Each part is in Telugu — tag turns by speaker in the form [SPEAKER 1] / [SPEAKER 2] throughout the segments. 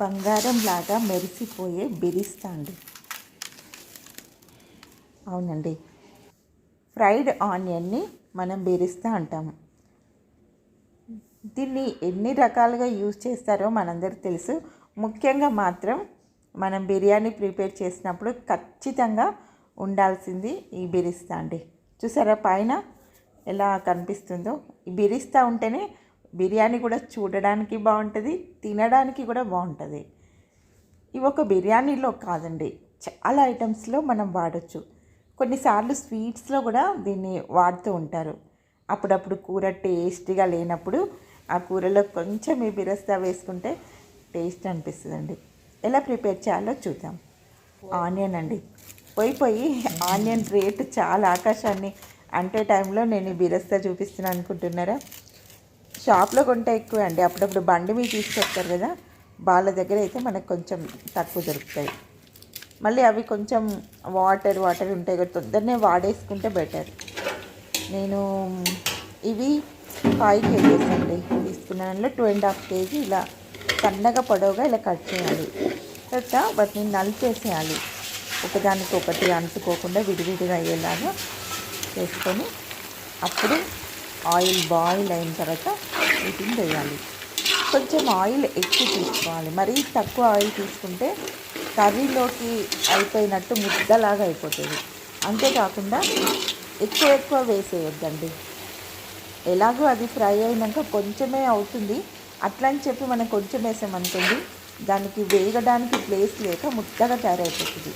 [SPEAKER 1] బంగారం లాగా మెరిసిపోయే బిరిస్తా అండి. అవునండి. ఫ్రైడ్ ఆనియన్ని మనం బిరిస్తా అంటాము దీన్ని ఎన్ని రకాలుగా యూజ్ చేస్తారో మనందరికి తెలుసు. ముఖ్యంగా మాత్రం మనం బిర్యానీ ప్రిపేర్ చేసినప్పుడు ఖచ్చితంగా ఉండాల్సింది ఈ బిరిస్తా అండి. చూసారా పైన ఎలా కనిపిస్తుందో? ఈ బిరిస్తా ఉంటేనే బిర్యానీ కూడా చూడడానికి బాగుంటుంది తినడానికి కూడా బాగుంటుంది. ఇవి ఒక బిర్యానీలో కాదండి చాలా ఐటమ్స్లో మనం వాడచ్చు. కొన్నిసార్లు స్వీట్స్లో కూడా దీన్ని వాడుతూ ఉంటారు. అప్పుడప్పుడు కూర టేస్టీగా లేనప్పుడు ఆ కూరలో కొంచెం ఈ బిరస్తా వేసుకుంటే టేస్ట్ అనిపిస్తుందండి. ఎలా ప్రిపేర్ చేయాలో చూద్దాం. ఆనియన్ అండి. పోయి పోయి ఆనియన్ రేటు చాలా ఆకాశాన్ని అంటే టైంలో నేను ఈ బిరస్తా చూపిస్తున్నాను అనుకుంటున్నారా? షాప్లో కొంటే ఎక్కువ అండి. అప్పుడప్పుడు బండి మీద తీసుకొస్తారు కదా వాళ్ళ దగ్గర అయితే మనకు కొంచెం తక్కువ దొరుకుతాయి. మళ్ళీ అవి కొంచెం వాటర్ వాటర్ ఉంటాయి కదా తొందరనే వాడేసుకుంటే బెటర్. నేను ఇవి ఫైవ్ కేజీస్ అండి. తీసుకున్నాను టూ అండ్ హాఫ్ కేజీ. ఇలా సన్నగా పొడవుగా ఇలా కట్ చేయాలి. తర్వాత వాటిని నలిపేసేయాలి ఒకదానికి ఒకటి అంటుకోకుండా విడివిడిగా అయ్యేలాగా చేసుకొని అప్పుడు ఆయిల్ బాయిల్ అయిన తర్వాత వీటిని వేయాలి. కొంచెం ఆయిల్ ఎక్కువ తీసుకోవాలి. మరీ తక్కువ ఆయిల్ తీసుకుంటే కర్రీలోకి అయిపోయినట్టు ముద్దలాగా అయిపోతుంది. అంతేకాకుండా ఎక్కువ ఎక్కువ వేసేయొద్దండి. ఎలాగో అది ఫ్రై అయినాక కొంచెమే అవుతుంది. అట్లా అని చెప్పి మనం కొంచెం వేసామనుకోండి దానికి వేగడానికి ప్లేస్ లేక ముద్దగా తయారైపోతుంది.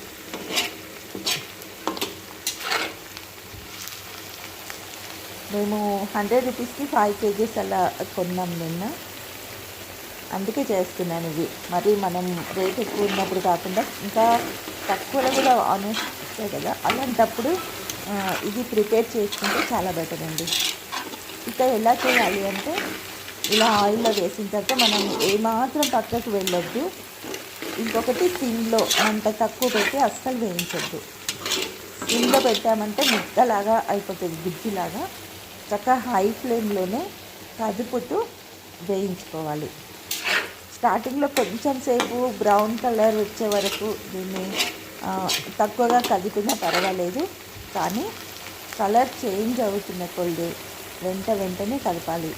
[SPEAKER 1] మేము హండ్రెడ్ రూపీస్కి ఫైవ్ కేజీస్ అలా కొన్నాం నిన్న. అందుకే చేస్తున్నాను ఇవి. మరి మనం రేట్ ఎక్కువ ఉన్నప్పుడు కాకుండా ఇంకా తక్కువలో కూడా ఆనియన్స్ వస్తాయి కదా అలాంటప్పుడు ఇది ప్రిపేర్ చేసుకుంటే చాలా బెటర్ అండి. ఇక ఎలా చేయాలి అంటే ఇలా ఆయిల్లో వేసిన తర్వాత మనం ఏమాత్రం పక్కకు వెళ్ళొద్దు. ఇంకొకటి సిమ్లో అంత తక్కువ పెట్టి అస్సలు వేయించొద్దు. సిమ్లో పెట్టామంటే ముద్దలాగా అయిపోతుంది గుజ్జిలాగా. చక్కగా హై ఫ్లేమ్లోనే కదుపుతూ వేయించుకోవాలి. స్టార్టింగ్లో కొంచెం సేపు బ్రౌన్ కలర్ వచ్చే వరకు దీన్ని తక్కువగా కదిపినా పర్వాలేదు కానీ కలర్ చేంజ్ అవుతున్న కొద్ది వెంట వెంటనే కలపాలి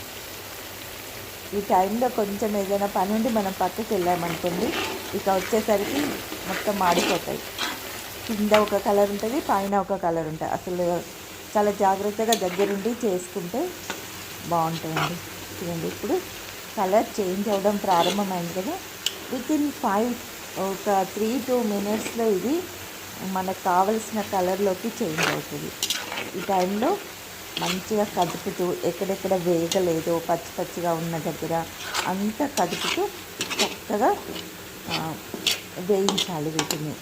[SPEAKER 1] ఈ టైంలో కొంచెం ఏదైనా పని ఉండి మనం పక్కకి వెళ్ళామనుకోండి ఇక వచ్చేసరికి మొత్తం మాడిపోతాయి. కింద ఒక కలర్ ఉంటుంది పైన ఒక కలర్ ఉంటుంది. అసలు చాలా జాగ్రత్తగా దగ్గరుండి చేసుకుంటే బాగుంటుందండి. చూడండి ఇప్పుడు కలర్ చేంజ్ అవ్వడం ప్రారంభమైంది కదా. విత్ ఇన్ ఫైవ్ ఒక త్రీ టూ మినిట్స్లో ఇది మనకు కావలసిన కలర్లోకి చేంజ్ అవుతుంది. ఈ టైంలో మంచిగా కదుపుతూ ఎక్కడెక్కడ వేగలేదో పచ్చి పచ్చిగా ఉన్న దగ్గర అంతా కదుపుతూ చక్కగా వేయించాలి వీటిని.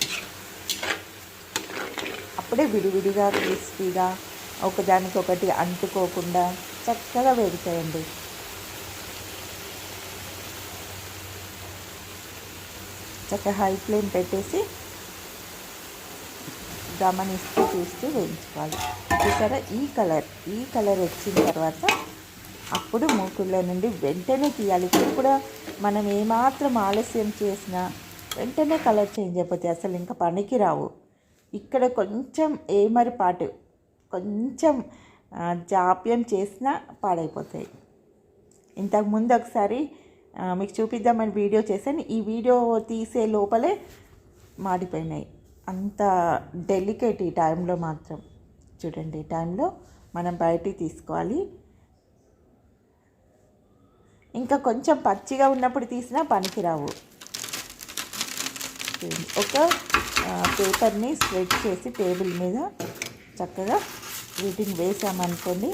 [SPEAKER 1] అప్పుడే విడివిడిగా క్రిస్పీగా ఒకదానికొకటి అంటుకోకుండా చక్కగా వేగుతాయండి చక్కగా హై ఫ్లేమ్ పెట్టేసి గమనిస్తూ చూస్తూ వేయించుకోవాలి. చూసారా? ఈ కలర్ ఈ కలర్ వచ్చిన తర్వాత అప్పుడు మూకుల్లో నుండి వెంటనే తీయాలి. ఇప్పుడు కూడా మనం ఏమాత్రం ఆలస్యం చేసినా వెంటనే కలర్ చేంజ్ అయిపోతాయి. అసలు ఇంకా పనికి రావు ఇక్కడ కొంచెం ఏమరిపాటు కొంచెం జాప్యం చేసినా పాడైపోతాయి. ఇంతకుముందు ఒకసారి మీకు చూపిద్దామని వీడియో చేశాను. ఈ వీడియో తీసే లోపలే మాడిపోయినాయి. అంత డెలికేట్ ఈ టైంలో మాత్రం. చూడండి ఈ టైంలో మనం బయటికి తీసుకోవాలి. ఇంకా కొంచెం పచ్చిగా ఉన్నప్పుడు తీసినా పనికిరావు. ఒక పేపర్ని స్ప్రెడ్ చేసి టేబుల్ మీద చక్కగా వీటిని వేసామనుకోండి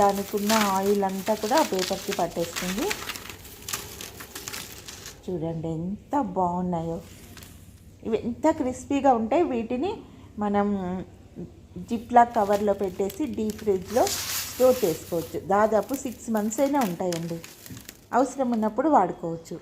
[SPEAKER 1] దానికున్న ఆయిల్ అంతా కూడా ఆ పేపర్కి పట్టేస్తుంది. చూడండి ఎంత బాగున్నాయో. ఇవి ఎంత క్రిస్పీగా ఉంటాయి వీటిని మనం జిప్లా కవర్లో పెట్టేసి డీప్ ఫ్రిడ్జ్లో స్టోర్ చేసుకోవచ్చు. దాదాపు సిక్స్ మంత్స్ అయినా ఉంటాయండి. అవసరం ఉన్నప్పుడు వాడుకోవచ్చు.